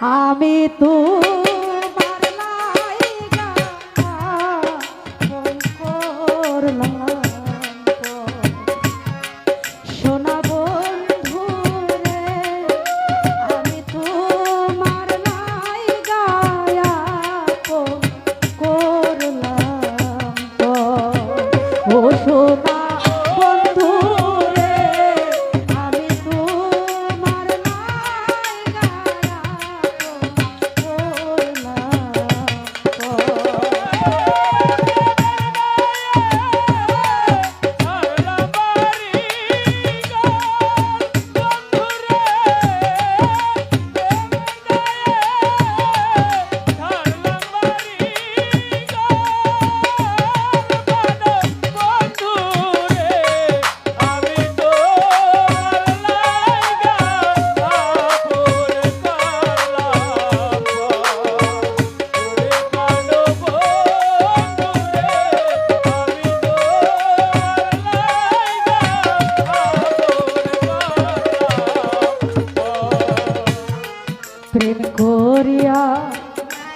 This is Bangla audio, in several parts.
আমি তো প্রেম করিয়া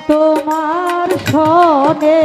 তোমার সনে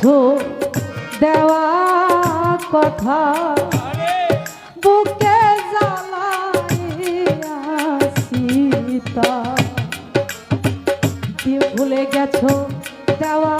কিছু দেওয়া কথা। বুকে জ্বালাইয়া ভুলে গেছো দেওয়া